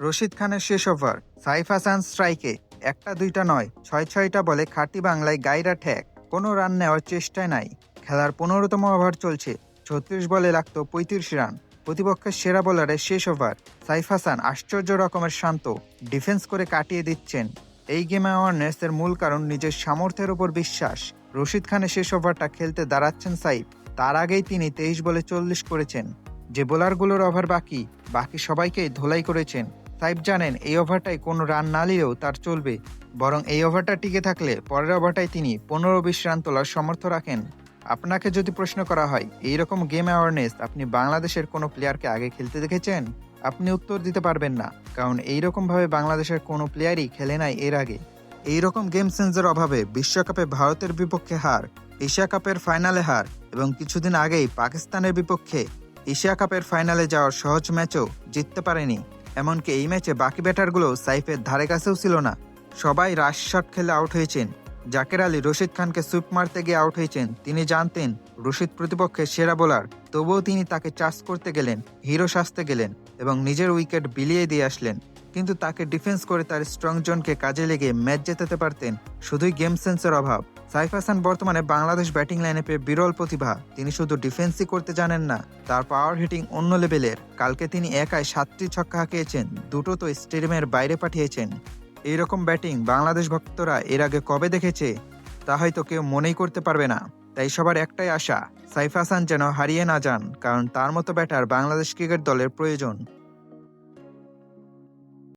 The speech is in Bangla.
রশিদ খানের শেষ ওভার, সাইফ হাসান স্ট্রাইকে একটা দুইটা নয়, ছয় ছয়টা বলে খাঁটি বাংলায় গাইরা ঠেক, কোনো রান নেওয়ার চেষ্টায় নাই। খেলার পনেরোতম ওভার চলছে, ছত্রিশ বলে লাগত পঁয়ত্রিশ রান। প্রতিপক্ষের সেরা বোলারের শেষ ওভার, সাইফ হাসান আশ্চর্য রকমের শান্ত, ডিফেন্স করে কাটিয়ে দিচ্ছেন। এই গেমে অ্যাওয়ারনেসের মূল কারণ নিজের সামর্থ্যের উপর বিশ্বাস। রশিদ খানের শেষ ওভারটা খেলতে দাঁড়াচ্ছেন সাইফ, তার আগেই তিনি তেইশ বলে চল্লিশ করেছেন। যে বোলারগুলোর ওভার বাকি বাকি সবাইকেই ধোলাই করেছেন। সাইফ জানেন, এই ওভারটাই কোনো রান না নিলেও তার চলবে। বরং এই ওভারটা টিকে থাকলে পরের ওভারটায় তিনি পনেরো বিশ রান তোলার সমর্থ রাখেন। আপনাকে যদি প্রশ্ন করা হয় এই রকম গেম অ্যাওয়ারনেস আপনি বাংলাদেশের কোনো প্লেয়ারকে আগে খেলতে দেখেছেন? আপনি উত্তর দিতে পারবেন না, কারণ এই রকম ভাবে বাংলাদেশের কোনো প্লেয়ারই খেলে নাই এর আগে। এই রকম গেম সেন্সের অভাবে বিশ্বকাপে ভারতের বিপক্ষে হার, এশিয়া কাপের ফাইনালে হার এবং কিছুদিন আগেই পাকিস্তানের বিপক্ষে এশিয়া কাপের ফাইনালে যাওয়ার সহজ ম্যাচও জিততে পারেনি। এমনকি এই ম্যাচে বাকি ব্যাটারগুলো সাইফের ধারে কাছেও ছিল না। সবাই রাশ শট খেলে আউট হয়েছেন। জাকের আলী রশিদ খানকে সুইপ মারতে গিয়ে আউট হয়েছেন। তিনি জানতেন, রশিদ প্রতিপক্ষের সেরা বোলার, তবুও তিনি তাকে চার্জ করতে গেলেন, হিরো সাজতে গেলেন এবং নিজের উইকেট বিলিয়ে দিয়ে আসলেন। কিন্তু তাকে ডিফেন্স করে তার স্ট্রং জোনকে কাজে লেগে ম্যাচ জেতাতে পারতেন শুধুই গেম সেন্সের অভাব। সাইফ হাসান বর্তমানে বাংলাদেশ ব্যাটিং লাইনে পেয়ে বিরল প্রতিভা। তিনি শুধু ডিফেন্সই করতে জানেন না, তার পাওয়ার হিটিং অন্য লেভেলের কালকে তিনি একাই সাতটি ছক্কা হাঁকিয়েছেন, দুটো তো স্টেডিয়ামের বাইরে পাঠিয়েছেন। এইরকম ব্যাটিং বাংলাদেশ ভক্তরা এর আগে কবে দেখেছে, তা হয়তো কেউ মনেই করতে পারবে না। তাই সবার একটাই আশা, সাইফ হাসান যেন হারিয়ে না যান, কারণ তার মতো ব্যাটার বাংলাদেশ ক্রিকেট দলের প্রয়োজন।